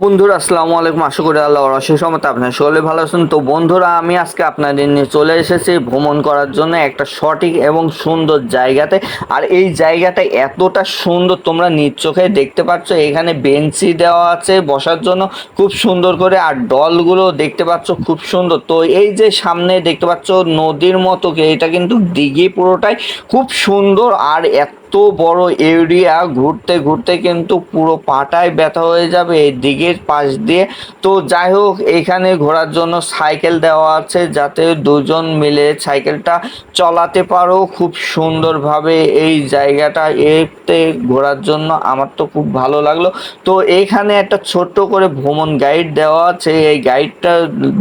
বন্ধুরা, আসসালামু আলাইকুম। আশা করি আল্লাহ অশেষ মত আপনার সকলে ভালো আছেন। তো বন্ধুরা, আমি আজকে আপনাদের নিয়ে চলে এসেছি ভ্রমণ করার জন্য একটা সঠিক এবং সুন্দর জায়গাতে। আর এই জায়গাটা এতটা সুন্দর, তোমরা নিজ চোখে দেখতে পাচ্ছ। এখানে বেঞ্চি দেওয়া আছে বসার জন্য, খুব সুন্দর করে। আর ডলগুলো দেখতে পাচ্ছ, খুব সুন্দর। তো এই যে সামনে দেখতে পাচ্ছ, নদীর মতো, এটা কিন্তু দিঘি পুরোটাই খুব সুন্দর। আর এত বড় এরিয়া, ঘুরতে ঘুরতে কিন্তু পুরো পাটায় ব্যথা হয়ে যাবে এই দিকের পাশ দিয়ে। তো যাই হোক, এখানে ঘোরার জন্য সাইকেল দেওয়া আছে যাতে দুজন মিলে সাইকেলটা চলাতে পারো। খুব সুন্দরভাবে এই জায়গাটা এতে ঘোরার জন্য আমার তো খুব ভালো লাগল। তো এখানে একটা ছোট্ট করে ভ্রমণ গাইড দেওয়া আছে। এই গাইডটা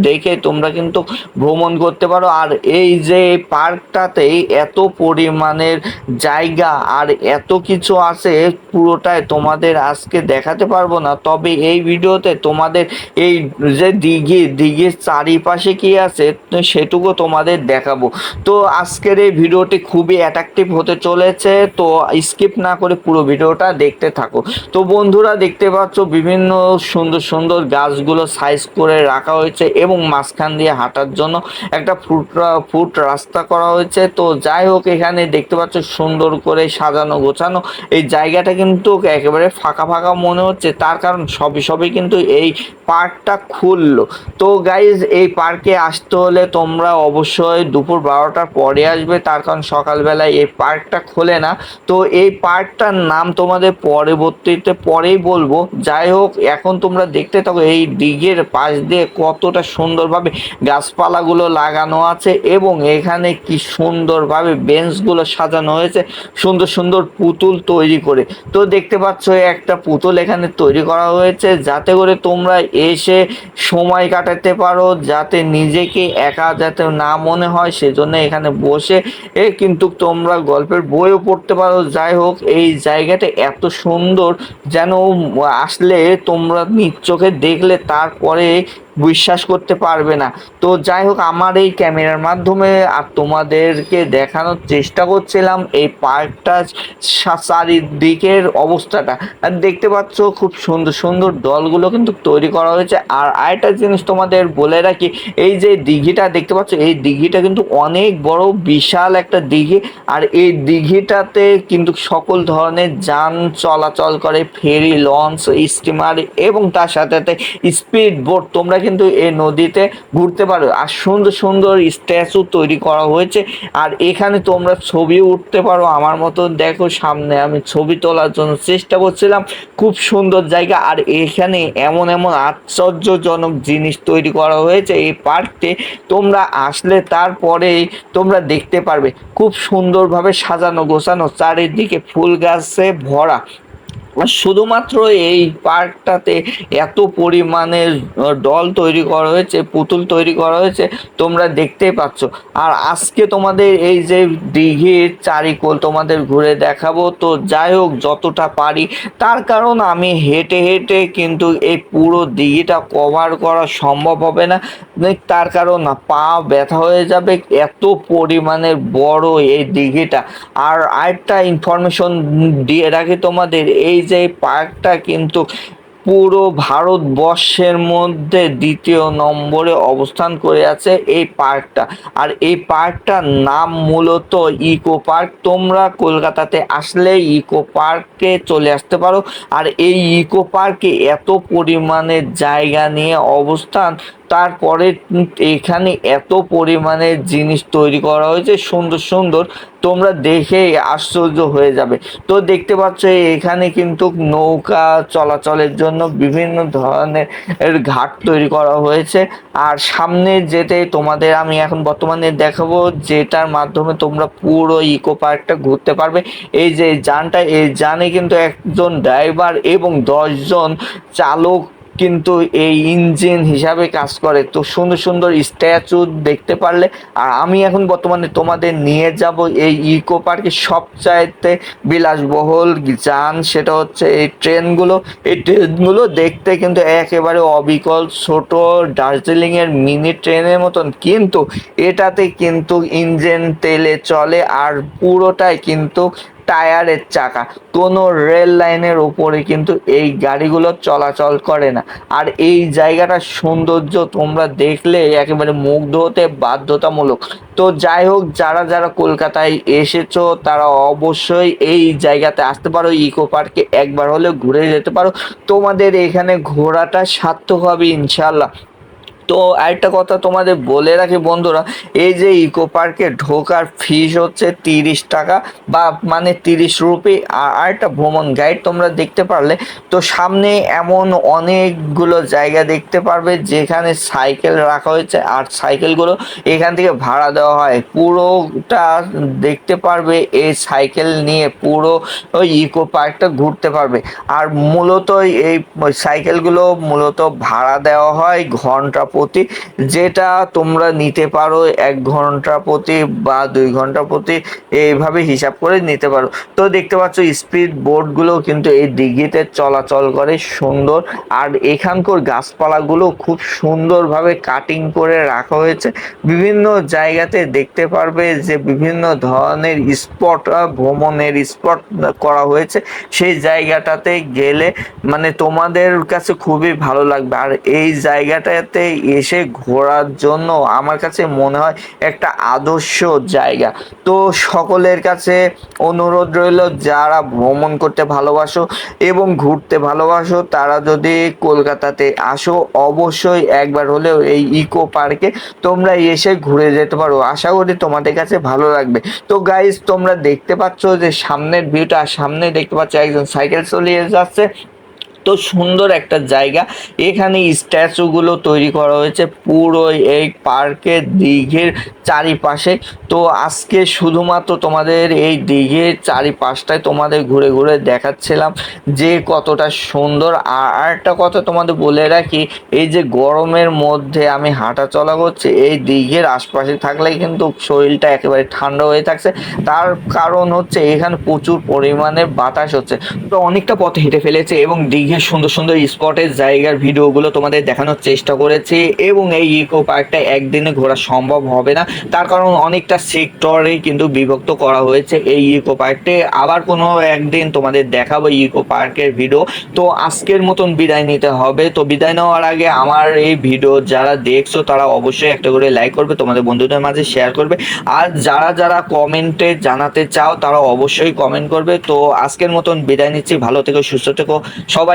দেখে তোমরা কিন্তু ভ্রমণ করতে পারো। আর এই যে পার্কটাতেই এত পরিমাণের জায়গা আর এত কিছু আছে পুরোটাই তোমাদের আজকে দেখাতে পারব না। তবে এই ভিডিওতে তোমাদের এই যে দিঘি, দিঘির চারিপাশে কি আছে, সেটুকু তোমাদের দেখাবো। তো আজকের এই ভিডিওটি খুবই অ্যাট্রাকটিভ হতে চলেছে, তো স্কিপ না করে পুরো ভিডিওটা দেখতে থাকো। তো বন্ধুরা দেখতে পাচ্ছ বিভিন্ন সুন্দর সুন্দর গাছগুলো সাইজ করে রাখা হয়েছে এবং মাঝখান দিয়ে হাঁটার জন্য একটা ফুট ফুট রাস্তা করা হয়েছে। তো যাই হোক, এখানে দেখতে পাচ্ছ সুন্দর করে সাজানো, গোছানো, এই জায়গাটা কিন্তু একেবারে ফাঁকা ফাঁকা মনে হচ্ছে। তার কারণ সবই সবই কিন্তু এই পার্কটা খুললো। তো গাইজ এই পার্কে আসতে হলে তোমরা অবশ্যই দুপুর বারোটার পরে আসবে। তার কারণ সকালবেলায় এই পার্কটা খোলে না। তো এই পার্কটার নাম তোমাদের পরবর্তীতে পরেই বলব। যাই হোক, এখন তোমরা দেখতে থাকো এই দিঘের পাশ দিয়ে কতটা সুন্দরভাবে গাছপালাগুলো লাগানো আছে এবং এখানে কি সুন্দরভাবে বেঞ্চগুলো সাজানো হয়েছে। সুন্দর সুন্দর পুতুল তৈরি করে। তো দেখতে পাচ্ছ, একটা পুতুল এখানে তৈরি করা হয়েছে যাতে করে তোমরা এসে সময় কাটাতে পারো, যাতে নিজেকে একা যাতে না মনে হয়, সেজন্য এখানে বসে এ কিন্তু তোমরা গল্পের বইও পড়তে পারো। যাই হোক, এই জায়গাটা এত সুন্দর যেন আসলে তোমরা নিজ চোখে দেখলে তারপরে বিশ্বাস করতে পারবে না। তো যাই হোক, আমার এই ক্যামেরার মাধ্যমে আর তোমাদেরকে দেখানোর চেষ্টা করছিলাম এই পার্কটা চারিদিকের অবস্থাটা। আর দেখতে পাচ্ছ খুব সুন্দর সুন্দর দলগুলো কিন্তু তৈরি করা হয়েছে। আর আরেকটা জিনিস তোমাদের বলে রাখি, এই যে দিঘিটা দেখতে পাচ্ছ, এই দিঘিটা কিন্তু অনেক বড়, বিশাল একটা দিঘি। আর এই দিঘিটাতে কিন্তু সকল ধরনের যান চলাচল করে, ফেরি, লঞ্চ, স্টিমার এবং তার সাথে সাথে স্পিড বোট। তোমরা কিন্তু এই নদীতে ঘুরতে পারো। আর সুন্দর সুন্দর স্ট্যাচু তৈরি করা হয়েছে। আর এখানে তোমরা ছবি উঠতে পারো। আমার মতো দেখো সামনে আমি ছবি তোলার জন্য চেষ্টা করছিলাম। খুব সুন্দর জায়গা। আর এখানে এমন এমন আশ্চর্যজনক জিনিস তৈরি করা হয়েছে এই পার্কটি। তোমরা আসলে তারপরে তোমরা দেখতে পারবে। খুব সুন্দরভাবে সাজানো গোছানো। চারিদিকে ফুল গাছে ভরা। শুধুমাত্র এই পার্কটাতে এত পরিমাণে ডল তৈরি করা হয়েছে, পুতুল তৈরি করা হয়েছে, তোমরা দেখতেই পাচ্ছ। আর আজকে তোমাদের এই যে দিঘির চারিকোল তোমাদের ঘুরে দেখাবো, তো যাই হোক, যতটা পারি, তার কারণ আমি হেঁটে হেঁটে কিন্তু এই পুরো দিঘিটা কভার করা সম্ভব হবে না। তার কারণ পা ব্যথা হয়ে যাবে, এত পরিমাণে বড় এই দিঘিটা। আর আরেকটা ইনফরমেশন দিয়ে রাখি তোমাদের, এই যে পার্কটা কিন্তু পুরো ভারতবর্ষের মধ্যে দ্বিতীয় নম্বরে অবস্থান করে আছে এই পার্কটা। আর এই পার্কটার নাম মূলত ইকো পার্ক। তোমরা কলকাতাতে আসলে ইকো পার্কে চলে আসতে পারো। আর এই ইকো পার্কে এত পরিমাণে জায়গা নিয়ে অবস্থান তারপরে এখানে এত পরিমাণে জিনিস তৈরি করা হয়েছে, সুন্দর সুন্দর। তোমরা দেখে আশ্চর্য হয়ে যাবে। তো দেখতে পাচ্ছ, এখানে কিন্তু নৌকা চলাচলের জন্য বিভিন্ন ধরনের ঘাট তৈরি করা হয়েছে। আর সামনে যেতে তোমাদের আমি এখন বর্তমানে দেখাবো, যেটার মাধ্যমে তোমরা পুরো ইকো পার্কটা ঘুরতে পারবে। এই যে যানটা, এই যানে কিন্তু একজন ড্রাইভার এবং দশজন চালক কিন্তু এই ইঞ্জিন হিসাবে কাজ করে। তো সুন্দর সুন্দর স্ট্যাচু দেখতে পারলে, আর আমি এখন বর্তমানে তোমাদের নিয়ে যাব এই ইকো পার্কে। সবচাইতে বিলাসবহুল যান সেটা হচ্ছে এই ট্রেনগুলো। এই ট্রেনগুলো দেখতে কিন্তু একেবারে অবিকল ছোট দার্জিলিংয়ের মিনি ট্রেনের মতন, কিন্তু এটাতে কিন্তু ইঞ্জিন তেলে চলে আর পুরোটাই কিন্তু টায়ারের চাকা। কোনো রেল লাইনের উপরে কিন্তু এই গাড়িগুলো চলাচল করে না। আর এই জায়গাটার সৌন্দর্য তোমরা দেখলে একেবারে মুগ্ধ হতে বাধ্যতামূলক। তো যাই হোক, যারা যারা কলকাতায় এসেছ, তারা অবশ্যই এই জায়গাতে আসতে পারো। ইকো পার্কে একবার হলে ঘুরে যেতে পারো। তোমাদের এখানে ঘোরাটা সার্থক হবে ইনশাল্লাহ তো আরেকটা কথা তোমাদের বলে রাখি বন্ধুরা, এই যে ইকো পার্কে ঢোকার ফিস হচ্ছে তিরিশ টাকা বা মানে তিরিশ রুপি। আর আরেকটা ভ্রমণ গাইড তোমরা দেখতে পারলে, তো সামনে এমন অনেকগুলো জায়গা দেখতে পারবে যেখানে সাইকেল রাখা হয়েছে আর সাইকেলগুলো এখান থেকে ভাড়া দেওয়া হয়। পুরোটা দেখতে পারবে, এই সাইকেল নিয়ে পুরো ওই ইকো পার্কটা ঘুরতে পারবে। আর মূলত এই সাইকেলগুলো মূলত ভাড়া দেওয়া হয়, ঘণ্টা প্রতি, যেটা তোমরা নিতে পারো এক ঘণ্টা প্রতি বা দুই ঘণ্টা প্রতি এইভাবে হিসাব করে নিতে পারো। তো দেখতে পাচ্ছ স্পিড বোটগুলো কিন্তু এই দিঘিতে চলাচল করে সুন্দর। আর এখানকার গাছপালাগুলো খুব সুন্দরভাবে কাটিং করে রাখা হয়েছে। বিভিন্ন জায়গাতে দেখতে পারবে যে বিভিন্ন ধরনের স্পট ভ্রমণের স্পট করা হয়েছে। সেই জায়গাটাতে গেলে মানে তোমাদের কাছে খুবই ভালো লাগবে। আর এই জায়গাটাতে এসে ঘোরার জন্য আমার কাছে মনে হয় একটা আদর্শ জায়গা। তো সকলের কাছে অনুরোধ রইল, যারা ভ্রমণ করতে ভালোবাসো এবং ঘুরতে ভালোবাসো, তারা যদি কলকাতাতে আসো, অবশ্যই একবার হলেও এই ইকো পার্কে তোমরা এসে ঘুরে যেতে পারো। আশা করি তোমাদের কাছে ভালো লাগবে। তো গাইজ তোমরা দেখতে পাচ্ছ যে সামনের ভিউটা সামনে দেখতে পাচ্ছ একজন সাইকেল চালিয়ে যাচ্ছে। তো সুন্দর একটা জায়গা। এখানে স্ট্যাচুগুলো তৈরি করা হয়েছে পুরো এই পার্কের দিঘের চারিপাশে। তো আজকে শুধুমাত্র তোমাদের এই দিঘের চারিপাশটায় তোমাদের ঘুরে ঘুরে দেখাচ্ছিলাম যে কতটা সুন্দর। আর আরেকটা কথা তোমাদের বলে রাখি, এই যে গরমের মধ্যে আমি হাঁটা চলা করছি, এই দিঘের আশপাশে থাকলেই কিন্তু শরীরটা একেবারে ঠান্ডা হয়ে থাকছে। তার কারণ হচ্ছে এখানে প্রচুর পরিমাণে বাতাস হচ্ছে। তো অনেকটা পথ হেঁটে ফেলেছে এবং দিঘে সুন্দর সুন্দর স্পটের জায়গার ভিডিওগুলো তোমাদের দেখানোর চেষ্টা করেছি এবং এই ইকো পার্কটা একদিনে ঘোরা সম্ভব হবে না। তার কারণ অনেকটা সেক্টরে কিন্তু বিভক্ত করা হয়েছে এই ইকো পার্কটে আবার কোনো একদিন তোমাদের দেখাবো ইকো পার্কের ভিডিও তো আজকের মতন বিদায় নিতে হবে। তো বিদায় নেওয়ার আগে আমার এই ভিডিও যারা দেখছ, তারা অবশ্যই একটা করে লাইক করবে, তোমাদের বন্ধুদের মাঝে শেয়ার করবে। আর যারা যারা কমেন্টে জানাতে চাও, তারা অবশ্যই কমেন্ট করবে। তো আজকের মতন বিদায় নিচ্ছি। ভালো থেকো, সুস্থ থেকো।